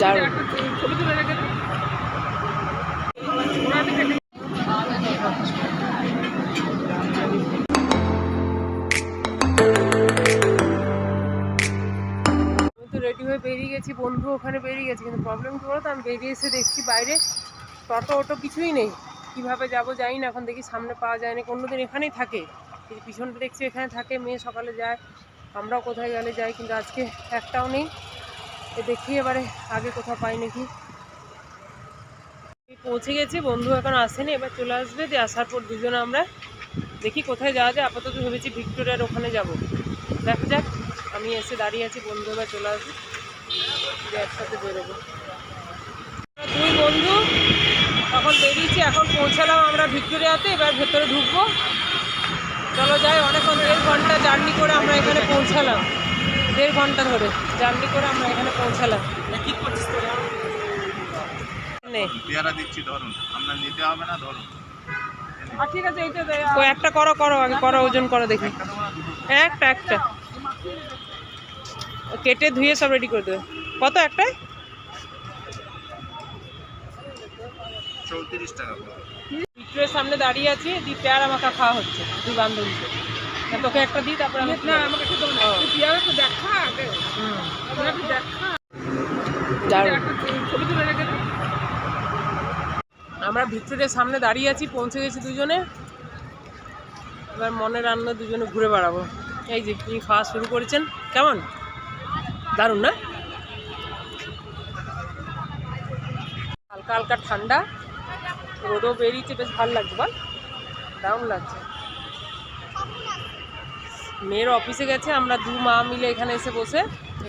দারুণ। তো রেডি হয়ে বেরিয়ে গেছি, বন্ধু ওখানে বেরিয়ে গেছে, কিন্তু প্রবলেম কি বলতো? আমি বেরিয়ে এসে দেখছি বাইরে টোটো অটো কিছুই নেই। কীভাবে যাব জানি না, এখন দেখি সামনে পাওয়া যায় না অন্যদিন এখানেই থাকে। পিছনটা দেখছি এখানে থাকে, মেয়ে সকালে যায়, আমরাও কোথায় গেলে যাই, কিন্তু আজকে একটাও নেই। দেখি এবারে আগে কোথাও পাই নাকি পৌঁছে গেছি, বন্ধু এখন আসেনি, এবার চলে আসবে, দিয়ে আসার পর দুজনে আমরা দেখি কোথায় যাওয়া যায়। আপাতত ভেবেছি ভিক্টোরিয়ার ওখানে যাব। দেখা যাক, আমি এসে দাঁড়িয়ে আছি, বন্ধু এবার চলে আসবে, দিয়ে একসাথে বেরোবো। দুই বন্ধু তখন বেরিয়েছি, এখন পৌঁছালাম আমরা ভিক্টোরিয়াতে, এবার ভেতরে ঢুকবো। চলো যাই অনেকক্ষণ দেড় ঘণ্টা জার্নি করে আমরা এখানে পৌঁছালাম। দেড় ঘণ্টা ধরে জার্নি করে আমরা এখানে পৌঁছালাম। কি করছিস পেয়ারা দিচ্ছি ধরুন। আপনার নিতে হবে না ধরুন। ঠিক আছে এইটা একটা করো করো আগে করো ওজন করো দেখি। একটা একটা। কেটে ধুয়ে সব রেডি করে দেবে কত একটাই চৌত্রিশ টাকা। করে। সামনে দাঁড়িয়ে আছি দি পেয়ারা মাখা খাওয়া হচ্ছে দুই বান্ধবীকে। তোকে একটা দিই তারপরে আমি না আমাকে একটু পেয়ারা তো দেখা আগে। দেখা। আমরা ভিক্টোরিয়ার সামনে দাঁড়িয়ে আছি পৌঁছে গেছি দুজনে। এবার মনে রান্না দুজনে ঘুরে বেড়াবো। এই যে কি খাওয়া শুরু করেছেন। কেমন? দারুণ না? হালকা হালকা ঠান্ডা। রোদও বেরিয়েছে বেশ ভালো লাগছে বল। দারুণ লাগছে। মেয়ের অফিসে গেছে, আমরা দু মা মিলে এখানে এসে বসে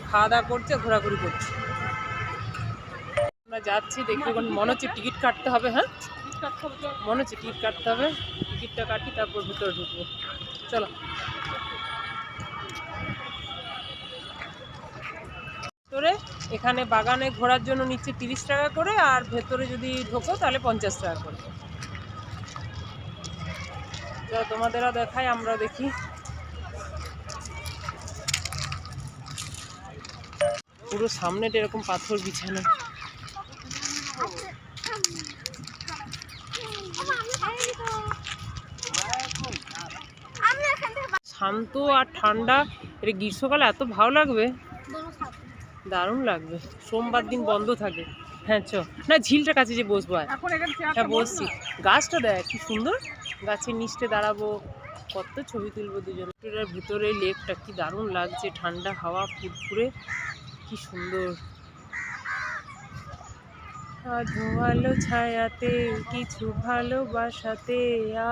খাওয়া দাওয়া করছে ঘোরাঘুরি করছি। আমরা যাচ্ছি, দেখি মনে হচ্ছে টিকিট কাটতে হবে হ্যাঁ? মনে হচ্ছে টিকিট কাটতে হবে, টিকিটটা কাটি তারপর ভিতরে ঢুকবো। চলো। ভেতরে, এখানে বাগানে ঘোরার জন্য নিচ্ছে তিরিশ টাকা করে আর ভেতরে যদি ঢোকো তাহলে পঞ্চাশ টাকা করে। তোমাদেরও দেখাই আমরা দেখি। পুরো সামনেটা এরকম পাথর বিছানো। শান্ত আর ঠান্ডা এটা গ্রীষ্মকালে এত ভালো লাগবে? দারুণ লাগবে। সোমবার দিন বন্ধ থাকে। হ্যাঁ চ। না ঝিলটার কাছে যে বসবো আর। হ্যাঁ বসছি। গাছটা দেখ কি সুন্দর। গাছের নিচে দাঁড়াবো। কত ছবি তুলবো দুজন। ভিতরে লেকটা কি দারুণ লাগছে। ঠান্ডা হাওয়া ফুরফুরে। কি সুন্দর। আধো আলো ছায়াতে, কিছু ভালোবাসাতে,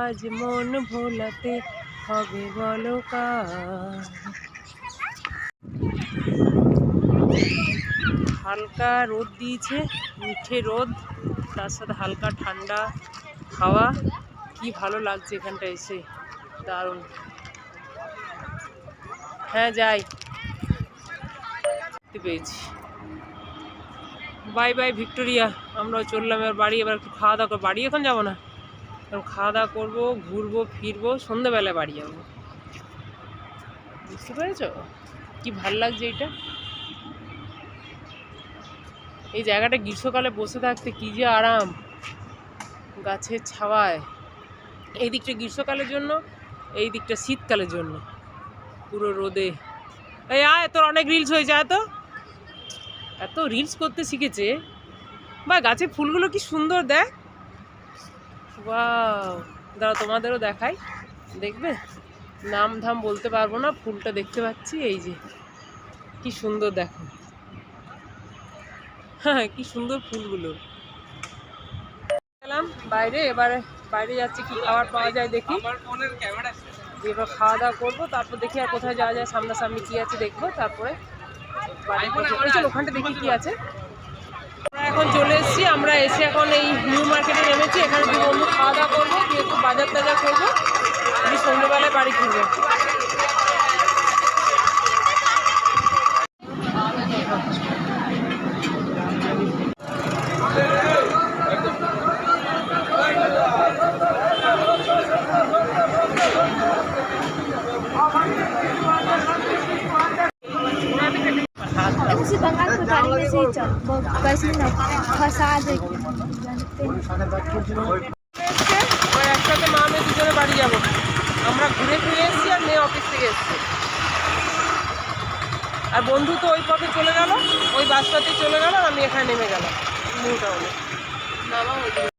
আজ মন ভোলাতে হবে বলো হালকা রোদ দিয়েছে, মিঠে রোদ, তার সাথে হালকা ঠান্ডা হাওয়া। কি ভালো লাগছে এখানটা এসে, দারুণ। হ্যাঁ যাই। পেয়েছি। বাই বাই ভিক্টোরিয়া আমরাও চললাম, এবার বাড়ি, এবার একটু খাওয়া দাওয়া বাড়ি এখন যাব না। এখন খাওয়া দাওয়া করব, ঘুরবো, ফিরবো, সন্ধ্যেবেলায় বাড়ি যাব। বুঝতে পেরেছ? কি ভালো লাগছে এটা এই জায়গাটা গ্রীষ্মকালে বসে থাকতে কি যে আরাম। গাছের ছাওয়ায়। এই দিকটা গ্রীষ্মকালের জন্য, এই দিকটা শীতকালের জন্য। পুরো রোদে। এই আয়, তোর অনেক রিলস হয়েছে, আয় তো। এত রিলস করতে শিখেছে। বা গাছের ফুলগুলো কি সুন্দর দেখ। ওয়াও দাঁড়া তোমাদেরও দেখাই। দেখবে? নাম ধাম বলতে পারব না, ফুলটা দেখতে পাচ্ছি, এই যে। কি সুন্দর দেখো। হ্যাঁ কি সুন্দর ফুলগুলো। গেলাম, বাইরে, এবারে বাইরে যাচ্ছি, কি খাবার পাওয়া যায় দেখি। এবার খাওয়া দাওয়া করব, তারপর দেখি আর কোথায় যাওয়া যায়, সামনাসামনি কি আছে দেখব, তারপরে চলো ওখানটা দেখি কি আছে। আমরা এখন চলে এসেছি, আমরা এসে এখন এই নিউ মার্কেটে নেমেছি, এখানে দু বন্ধু খাওয়া দাওয়া করব, দিয়ে বাজার টাজার করব সন্ধ্যেবেলায় বাড়ি ফিরবো। उसी बंगाल से गाड़ी में ऐसे ही चल वो कैसे ना फंसा देगी जानते हैं এসছে এবার একসাথে মা মেয়ে দুজনে বাড়ি যাবো আমরা ঘুরে ফিরে এসেছি আর মেয়ে অফিস থেকে এসছে আর বন্ধু তো ওই পথে চলে গেল ওই বাসটাতেই চলে গেল আর আমি এখানে নেমে গেলাম নিউ টাউনে নামা ওই